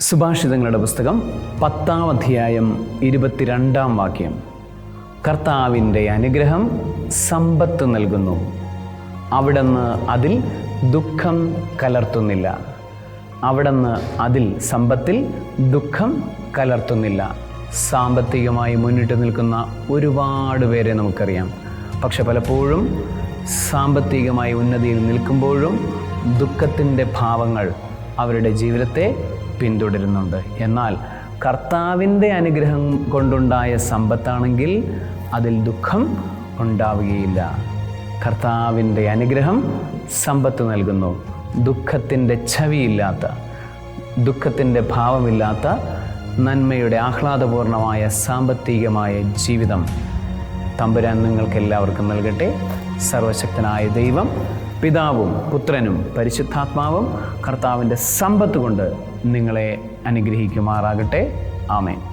സുഭാഷിതങ്ങളുടെ പുസ്തകം പത്താം അധ്യായം ഇരുപത്തിരണ്ടാം വാക്യം. കർത്താവിന്റെ അനുഗ്രഹം സമ്പത്ത് നൽകുന്നു. അവിടുന്ന് അതിൽ ദുഃഖം കലർത്തുന്നില്ല. അവിടുന്ന് അതിൽ സമ്പത്തിൽ ദുഃഖം കലർത്തുന്നില്ല. സാമ്പത്തികമായി മുന്നിട്ട് നിൽക്കുന്ന ഒരുപാട് പേരെ നമുക്കറിയാം. പക്ഷെ പലപ്പോഴും സാമ്പത്തികമായി ഉന്നതിയിൽ നിൽക്കുമ്പോഴും ദുഃഖത്തിന്റെ ഭാവങ്ങൾ അവരുടെ ജീവിതത്തെ പിന്തുടരുന്നുണ്ട്. എന്നാൽ കർത്താവിന്റെ അനുഗ്രഹം കൊണ്ടുണ്ടായ സമ്പത്താണെങ്കിൽ അതിൽ ദുഃഖം ഉണ്ടാവുകയില്ല. കർത്താവിന്റെ അനുഗ്രഹം സമ്പത്ത് നൽകുന്നു. ദുഃഖത്തിന്റെ ഛവിയില്ലാത്ത ദുഃഖത്തിന്റെ ഭാവമില്ലാത്ത നന്മയുടെ ആഹ്ലാദപൂർണമായ സാമ്പത്തികമായ ജീവിതം തമ്പുരാൻ നിങ്ങൾക്ക് എല്ലാവർക്കും നൽകട്ടെ. സർവശക്തനായ ദൈവം പിതാവും പുത്രനും പരിശുദ്ധാത്മാവും കർത്താവിന്റെ സമ്പത്ത് കൊണ്ട് നിങ്ങളെ അനുഗ്രഹിക്കുമാറാകട്ടെ. ആമേൻ.